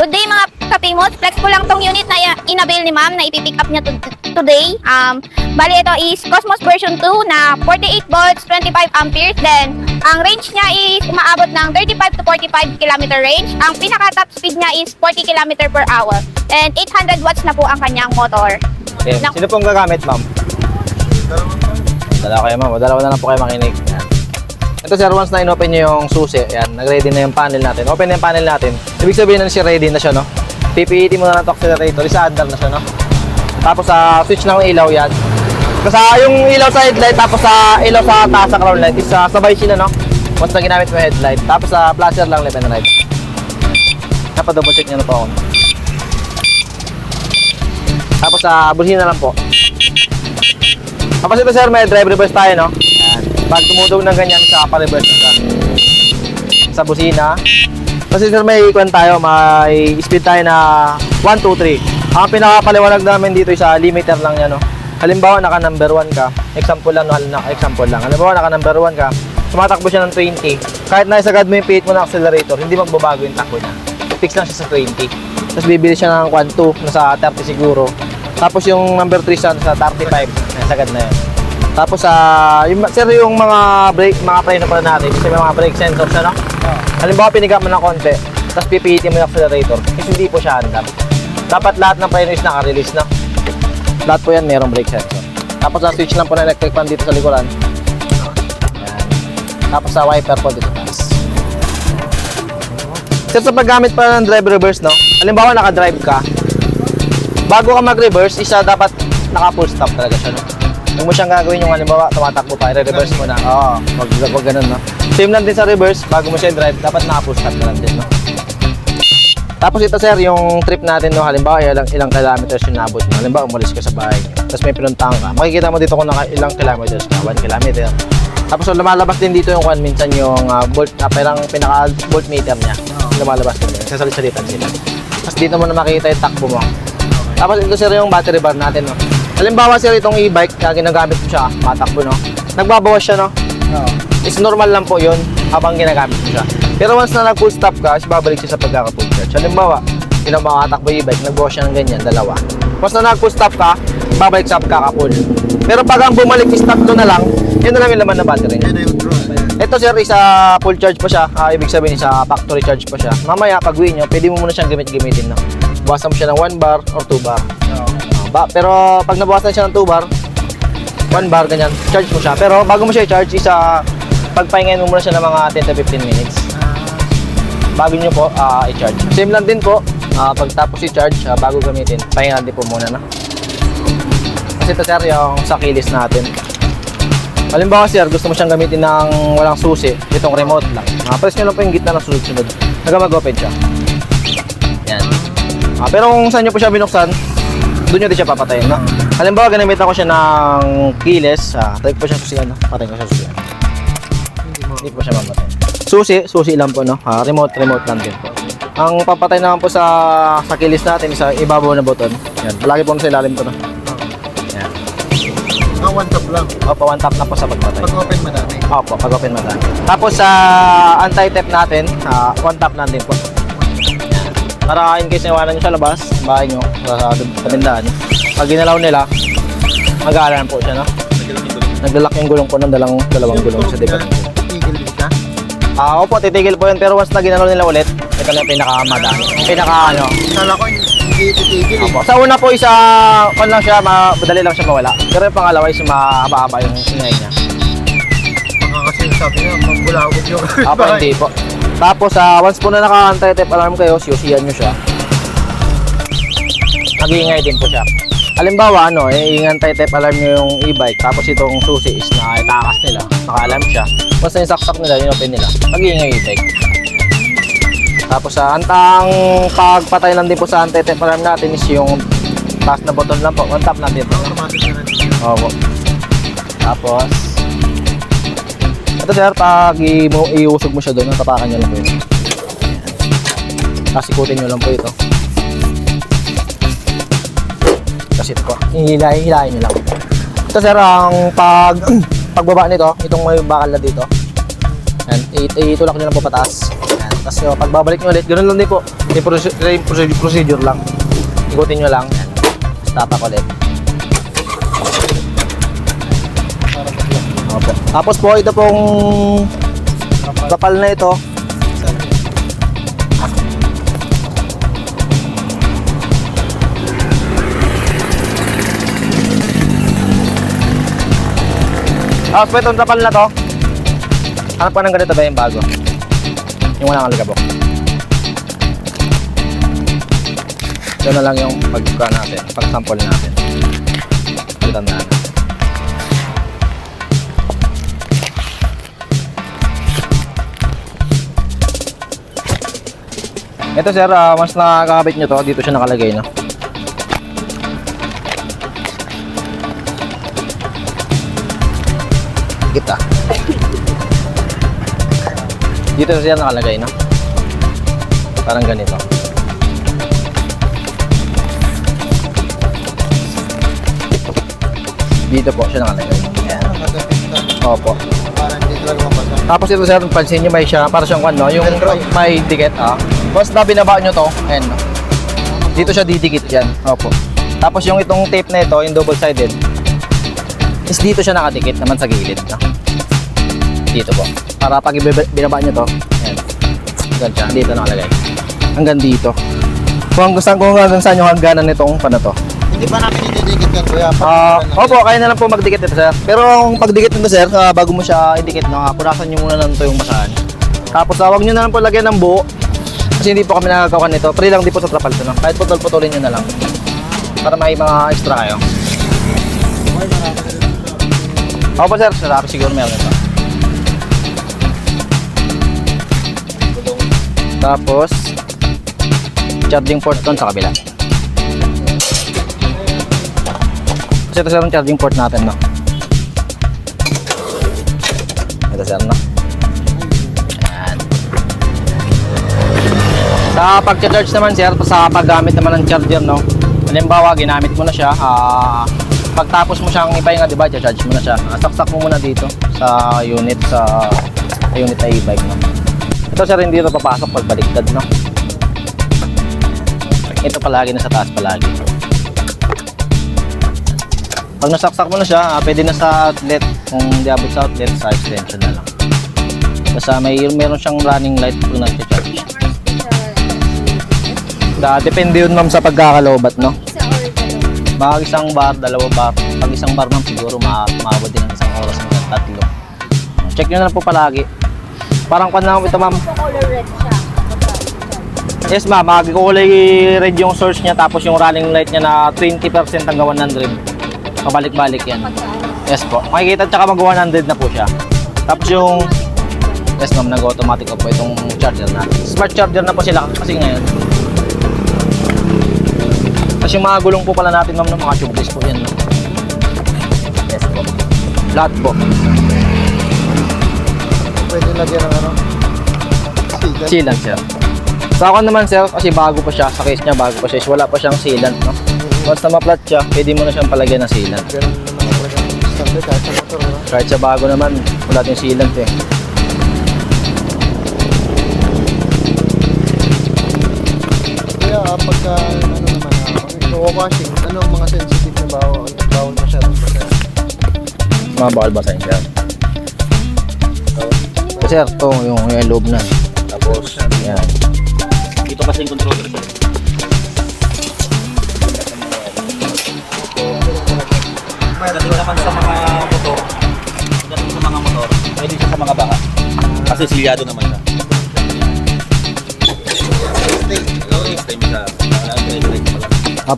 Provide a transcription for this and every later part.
Good day mga kapimot. Flex ko lang tong unit na inabil ni ma'am na ipipick up niya to- today. Um, bali ito is Cosmos version 2 na 48 volts, 25 amperes. Then, ang range niya is umaabot ng 35 to 45 kilometer range. Ang pinaka top speed niya is 40 kilometer per hour. And 800 watts na po ang kanyang motor. Okay. Nak- Sino pong gagamit, ma'am? Dalawa kayo, ma'am. Dalawa na lang po kayo makinig. Yan. Ito, sir, once na in-open nyo yung susi, yan, nag-ready na yung panel natin. Open na yung panel natin. Ibig sabihin na siya ready na siya, no? PPET mo na ng accelerator, isa under na siya, no? Tapos sa switch ng ilaw yan. Kasi yung ilaw sa headlight, tapos sa ilaw sa taas sa crown light, is ah, sabay sila, no? Once na ginamit mo yung headlight. Tapos sa flasher lang left and right. Napadouble check nyo na po ako. Tapos sa busina lang po. Tapos ito sir, may drive reverse tayo, no? Pag tumutog ng ganyan, sa pa-reverse na siya. Sa busina. Kasi sir, may ikon tayo, may speed tayo na 1, 2, 3. Ang pinakapaliwanag namin dito sa limiter lang yan, no? Halimbawa, naka number 1 ka. Example lang, no? Halimbawa, example lang. Halimbawa, naka number 1 ka. Tumatakbo siya ng 20. Kahit naisagad mo yung pihit mo ng accelerator, hindi magbabago yung takbo niya. Fix lang siya sa 20. Tapos bibili siya ng 1, 2, nasa 30 siguro. Tapos yung number 3 siya sa 35, nasagad na yun. Tapos sa yung sir yung mga brake, mga preno pala natin, kasi may mga brake sensors ano. Halimbawa piniga mo ng konti, tapos pipihitin mo yung accelerator, kasi hindi po siya handap. Dapat lahat ng preno is naka-release na. Lahat po yan mayroong brake sensor. Tapos sa switch lang po ng electric fan dito sa likuran. Yan. Tapos sa wiper po dito. Sir, sa paggamit pa ng drive reverse, no? Halimbawa, naka-drive ka. Bago ka mag-reverse, isa dapat naka-full stop talaga siya, no? Huwag mo siyang gagawin yung halimbawa, tumatakbo pa, i-reverse mo na. Oo, wag, wag ganun, no? Same lang din sa reverse, bago mo siya drive, dapat naka-full stop na lang din, no? Tapos ito sir, yung trip natin no, halimbawa ilang, ilang kilometers yung nabot mo. Halimbawa umalis ka sa bahay. Tapos may pinuntahan ka. Makikita mo dito kung naka, ilang kilometers ka, 1 kilometer. Tapos so, lumalabas din dito yung kwan minsan yung ah, volt, na parang pinaka voltmeter niya. Lumalabas din. Sasalit-salitan sila. Tapos dito mo na makikita yung takbo mo. Tapos ito sir yung battery bar natin no. Halimbawa sir itong e-bike na ginagamit mo siya, matakbo no. Nagbabawas siya no. Is normal lang po yun habang ginagamit mo siya. Pero once na nag-full stop ka, is babalik siya sa pagkaka-full charge. Halimbawa, ilang makatakbo yung e-bike, nag-bawas siya ng ganyan, dalawa. Once na nag-full stop ka, babalik sa pagkaka-full. Pero pag ang bumalik is tatlo na lang, yun na lang yung laman ng battery niya. Ito sir, isa full charge pa siya. Ah, ibig sabihin, isa factory charge pa siya. Mamaya, pag uwi nyo, pwede mo muna siyang gamit-gamitin. No? Bawasan mo siya ng 1 bar or 2 bar. Ah, ba, pero pag nabawasan siya ng 2 bar, 1 bar, ganyan, charge mo siya. Pero bago mo siya i-charge, isa, pagpahingayin mo muna siya ng mga 10 to 15 minutes. Bago nyo po ah, i-charge. Same lang din po, ah, pagtapos i-charge, ah, bago gamitin, pahingahan din po muna na. Kasi ito sir, yung sa kilis natin. Halimbawa sir, gusto mo siyang gamitin ng walang susi, itong remote lang. Ah, press nyo lang po yung gitna ng sunod-sunod. Hanggang mag-open siya. Yan. Ah, pero kung saan nyo po siya binuksan, doon nyo din siya papatayin, no? Halimbawa, ginamit ako siya ng keyless. Ah, try ko siya susian, no? Patayin ko siya susian. Hindi po siya mamatay. Susi, susi lang po, no? Ah, remote, remote lang din po. Ang papatay naman po sa sa keyless natin, sa ibabaw na button. Yan, palagi po sa ilalim ko, no? Yan. Ah, one tap lang. Opo, one tap na po sa pagpatay. Pag open madami. Opo, pag open mo Tapos sa anti-tap natin, ah, one tap lang din po. Para in case nawanan nyo sa labas, bahay nyo, sa, sa tindahan. Pag ginalaw nila, mag-aalarm po siya, no? Naglalak yung gulong po ng dalang, dalawang gulong sa ka. Ah, opo, titigil po yun. Pero once na ginalaw nila ulit, ito na yung pinakamadami. Yung pinaka ano. Kala ko hindi titigil eh. Opo. Sa una po isa, kon lang siya, ma- madali lang siya mawala. Pero yung pangalawa is mahaba-haba yung ingay niya. Mga kasi sabi nga, mambulawag yung Apo, hindi po. Tapos, ah, once po na naka-anti-tap alarm kayo, siyusiyan nyo siya. Nag-iingay din po siya. Halimbawa, ano, eh, anti-tap alarm nyo yung e-bike, tapos itong susi is nakatakas nila, naka-alarm siya. Na yung saksak nila, yung open nila, nag-iingay yung e-bike. Tapos, sa antang pagpatay lang din po sa anti-tap alarm natin is yung taas na button lang po, on top natin. Automatic na rin. Opo. Tapos, ito sir, pag iusog mo siya doon, tapakan nyo lang po yun. Ayan. Tapos ikutin nyo lang po ito. Kasi ito po, hihilahin, hilahin nyo lang. Ito sir, ang pag, pagbaba nito, itong may bakal na dito. Ayan, it- itulak nyo lang po pataas. Ayan. Tapos uh, pagbabalik nyo ulit, ganun lang din po. Yung yung procedure, procedure lang. Ikutin nyo lang. Yan. Tapos tapak ulit. Opo. Tapos po, ito pong kapal na ito. Tapos po itong kapal na to. Hanap ka ng ganito ba yung bago? Yung walang aligabok. Ito na lang yung pagka natin, pag-sample natin. Palitan na natin. Ito sir, ah, once nakakabit nyo to, dito siya nakalagay no. Kita. Dito siya nakalagay no. Parang ganito. Dito po siya nakalagay. Ayan. Opo. Parang hindi talaga mapasa. Tapos ito sir, pansin nyo may siya, para siyang ano, yung may dikit ah. Once na binaba nyo to, ayan. Dito siya didikit yan. Opo. Tapos yung itong tape na ito, yung double sided, is dito siya nakadikit naman sa gilid. No? Dito po. Para pag binaba nyo to, ayan. Hanggang siya, dito nakalagay. Hanggang dito. Kung gusto ko hanggang saan yung hangganan nitong ano to. Hindi pa namin ididikit yan kuya. Ah, Pag- opo, kaya na lang po magdikit ito, sir. Pero ang pagdikit nito, sir, ah, bago mo siya idikit, no, ah, punasan nyo muna lang ito yung basahan. Tapos, ah, huwag nyo na lang po lagyan ng buo. Kasi hindi po kami nagagawa nito. Pre lang di po sa trapal no? Kahit putol-putulin nyo na lang. Para may mga extra kayo. Opo, sir. Sarap siguro meron ito. Tapos, charging port doon sa kabila. Kasi ito sir charging port natin, no? Ito sir, no? Sa pag-charge naman sir, sa paggamit naman ng charger, no? Halimbawa, ginamit mo na siya, ah, pagtapos mo siyang ipahinga, di ba, charge mo na siya. Ah, saksak mo muna dito sa unit, sa, sa unit na e-bike, no? Ito sir, hindi ito papasok pag baliktad, no? Ito palagi nasa taas palagi. Pag nasaksak mo na siya, ah, pwede na sa outlet. Kung di abot sa outlet, sa extension na lang. Basta may meron siyang running light kung nag-charge. Da, depende yun ma'am sa pagkakalobat, no? Mga isang bar, dalawa bar. Pag isang bar ma'am, siguro ma maabot din ng isang oras hanggang tatlo. Check nyo na lang po palagi. Parang kwan lang ito ma'am. color red siya. Yes ma'am, magkukulay red yung source niya tapos yung running light niya na 20% hanggang 100. Pabalik-balik yan. Yes po. Makikita tsaka mag-100 na po siya. Tapos yung Yes ma'am, nag-automatic po itong charger na. Smart charger na po sila kasi ngayon. Tapos yung mga gulong po pala natin ma'am ng mga tubeless po yan. No? Yes po. Lahat po. Pwede lagyan ng ano. Sigan. Sealant sir. Sa akin naman sir, kasi bago pa siya, sa case niya bago pa siya, wala pa siyang sealant. No? Once na ma-flat siya, pwede mo na siyang palagyan ng sealant. Ganun naman. Standard kahit sa motor. Ano? Kahit sa bago naman, wala din sealant eh. Washing, ano ang mga sensitive na bawal, bawal masyadong basa. Mga bawal basahin siya. Kasi sir, ito yung, yung loob na. Tapos, yan. Dito kasi yung controller niya. Dating naman sa mga motor, dating sa mga motor, pwede siya sa mga baka. Kasi silyado naman siya. Okay, frame siya. Wala,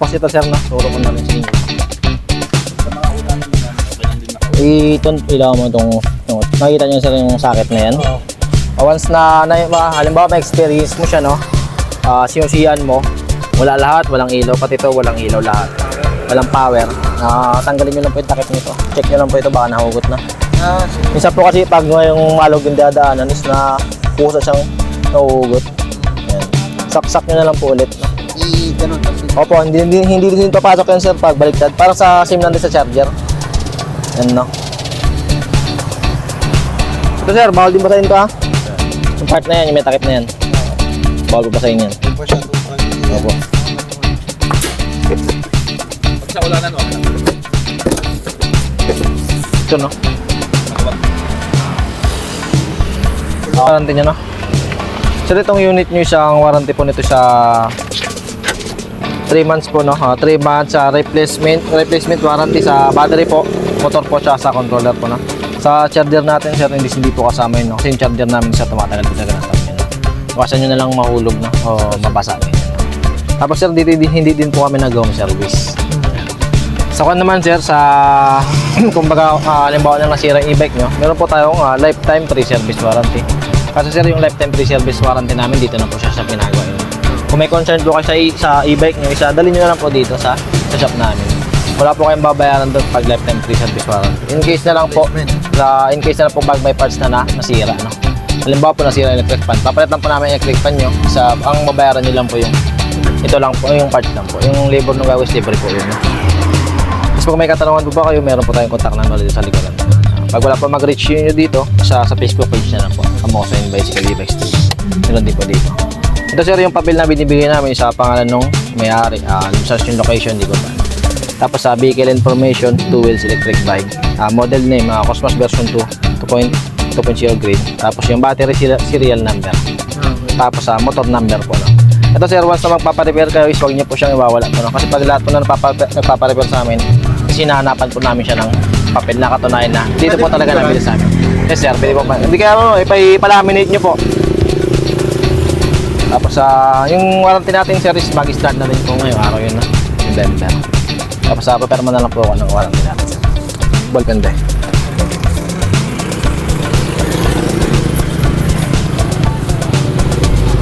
ito sir, no? Turo ko na rin sa inyo. Sa mga ulan naman, okay lang din ako. Ito, ilaw mo itong, yung, nakikita nyo sir yung socket na yan. Oo. Uh, Once na, na ma- halimbawa may experience mo siya, no? Uh, siyosiyan mo, wala lahat, walang ilaw, pati ito walang ilaw lahat. Walang power. Ah, tanggalin nyo lang po yung takip nito. Check nyo lang po ito, baka nahugot na. Ah. Minsan po kasi pag yung malog yung dadaanan is na pusa siyang nahuhugot. Yan. Saksak nyo na lang po ulit. I, ganun. Opo, hindi, hindi, hindi din papasok yan sir pag baliktad. Parang sa same lang din sa charger. Yan no. Ito sir, bawal din basahin to ha. Yung part na yan, yung may takip na yan. Bawal pa sa inyo. yan. Opo. Pag sa ulanan, okay lang. Ito, no? Warranty niya, no? Sir, itong unit nyo isang warranty po nito sa 3 months po, no? 3 months sa replacement, replacement warranty sa battery po, motor po, tsaka sa controller po, no? Sa charger natin, sir, hindi, hindi po kasama yun, no? Kasi yung charger namin, sir, tumatagal po talaga ng yun, no? Nyo na lang mahulog, no? O mabasa, no? Tapos, sir, hindi, hindi, hindi din po kami nag-home service. Sa kwan naman sir, sa kumbaga uh, halimbawa na nasira yung e-bike nyo, meron po tayong ah, lifetime free service warranty. Kasi sir, yung lifetime free service warranty namin dito na po siya sa pinagawa yun. Kung may concern po kayo sa, i- sa e-bike nyo, isa, dali nyo na lang po dito sa, sa shop namin. Wala po kayong babayaran doon pag lifetime free service warranty. In case na lang po, sa, in case na lang po bag may parts na, na nasira. No? Halimbawa po nasira yung electric fan, papalitan po namin yung electric fan nyo. Sa, ang babayaran nyo lang po yung ito lang po, yung parts lang po. Yung labor ng gagawin libre po yun. Tapos pag may katanungan po ba kayo, meron po tayong contact number dito sa likuran. Pag wala pa mag-reach nyo dito, sa, sa Facebook page na lang po. Kamoso yung Bicycle e-bikes. Meron din po dito. Ito sir, yung papel na binibigay namin sa pangalan nung may-ari. Uh, search yung location, di ko pa. Tapos sa vehicle information, 2 wheels electric bike. Ah, model name, uh, Cosmos version 2, 2.0 grade. Tapos yung battery seri- serial number. Tapos sa motor number po. No? Ito sir, once na magpaparepair kayo is huwag niyo po siyang iwawala po. No? Kasi pag lahat po na nagpapa- nagpaparepair sa amin, is hinahanapan po namin siya ng papel na katunayan na dito po talaga nabili sa amin. Yes sir, pwede po pa. Hindi kaya ano, ipalaminate niyo po. Tapos sa yung warranty natin sir is mag-start na rin po ngayong araw yun na. November. Tapos sa paperma na lang po ako ng warranty natin. Ballpen day.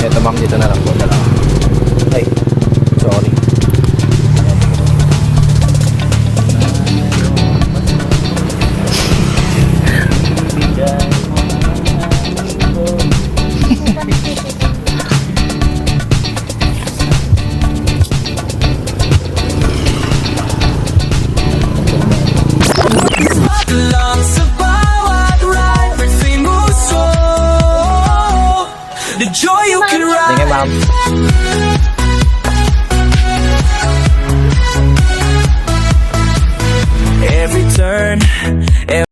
Ito ma'am, dito na lang po dalawa. Ay, sorry.